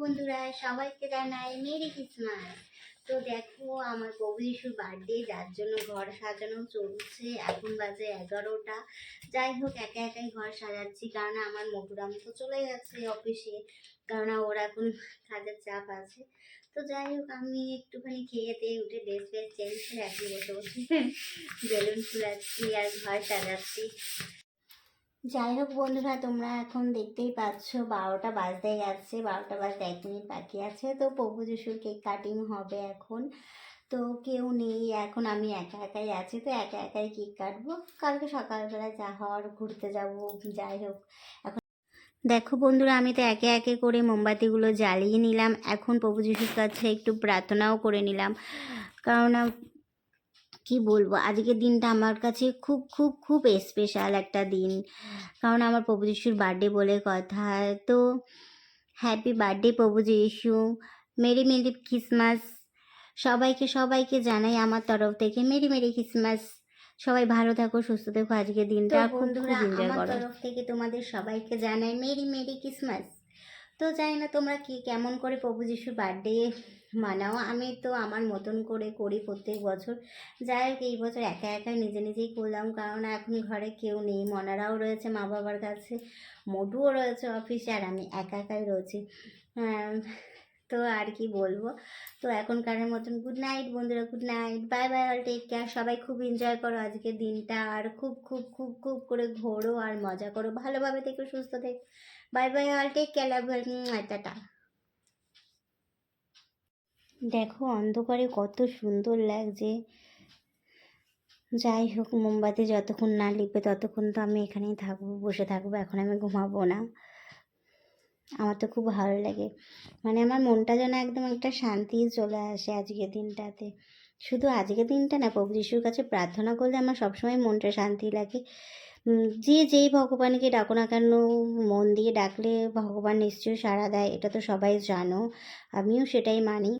বন্ধুরা, সবাইকে জানাই মেরি ক্রিসমাস। তো দেখো, আমার প্রভু যিশুর বার্থডে, যার জন্য ঘর সাজানো চলছে। এখন বাজে এগারোটা। যাই হোক, একা একাই ঘর সাজাচ্ছি, কারণ আমার মধুরাম তো চলে যাচ্ছে অফিসে, কারণ ওর এখন কাজের চাপ আছে। তো যাই হোক, আমি একটুখানি খেয়ে দিয়ে উঠে ড্রেস ফ্রেস চেঞ্জ করে এখন বসে বসে বেলুন ফুলাচ্ছি আর ঘর সাজাচ্ছি। যাই হোক বন্ধুরা, তোমরা এখন দেখতেই পাচ্ছ বারোটা বাজতে গেছে, বারোটা বাজতে এক মিনিট বাকি আছে। তো প্রভু যিশুর কেক কাটিং হবে এখন। তো কেউ নেই, এখন আমি একা একাই আছি, তো একা একাই কেক কাটবো। কালকে সকালবেলা যা হওয়ার, ঘুরতে যাব যাই হোক এখন দেখো বন্ধুরা, আমি তো একে একে করে মোমবাতিগুলো জ্বালিয়ে নিলাম। এখন প্রভু যিশুর কাছে একটু প্রার্থনাও করে নিলাম। কারণ কি বলব? আজকের দিনটা আমার কাছে খুব খুব খুব স্পেশাল একটা দিন। কারণ আমার প্রভু যিশুর বার্থডে বলে কথা। তো হ্যাপি বার্থডে প্রভু যিশু। মেরি মেরি ক্রিসমাস সবাইকে সবাইকে জানাই আমার তরফ থেকে মেরি মেরি ক্রিসমাস সবাই ভালো থাকো সুস্থ থাকো। আজকের দিনটা খুব বন্ধুরা, আমার করো। তরফ থেকে তোমাদের সবাইকে জানাই মেরি মেরি ক্রিসমাস তো জানি না তোমরা কি কেমন করে প্রভু যিশুর বার্থডে মানাও। আমি তো আমার মতন করে করি প্রত্যেক বছর। যাই হোক এই বছর একা একা নিজে নিজেই করলাম। কারণ এখন ঘরে কেউ নেই। মনারাও রয়েছে মা বাবার কাছে। মধুও রয়েছে অফিসে আর আমি একা একাই রয়েছি। আহ, তো আর কি বলব? তো এখনকারের মতন গুড নাইট বন্ধুরা good night bye bye all take care সবাই খুব এনজয় করো আজকের দিনটা। আর খুব খুব খুব খুব করে ঘোরো আর মজা করো। ভালোভাবে থেকো সুস্থ থেকো। Bye bye all take care love tata. দেখো অন্ধকারে কত সুন্দর লাগছে। যাই হোক, মোমবাতি যতক্ষণ না লিপে ততক্ষণ তো আমি এখানেই থাকব, বসে থাকব, এখন আমি ঘুমাবো না। আমার তো খুব ভালো লাগে। মানে আমার মনটা যেন একদম একটা শান্তি চলে আসে আজকের দিনটাতে। শুধু আজকের দিনটা না, প্রভু যিশুর কাছে প্রার্থনা করলে আমার সবসময় মনটা শান্তি লাগে। যে যেই ভগবানকে ডাকো না কেন, মন দিয়ে ডাকলে ভগবান নিশ্চয়ই সাড়া দেয়, এটা তো সবাই জানো। আমিও সেটাই মানি।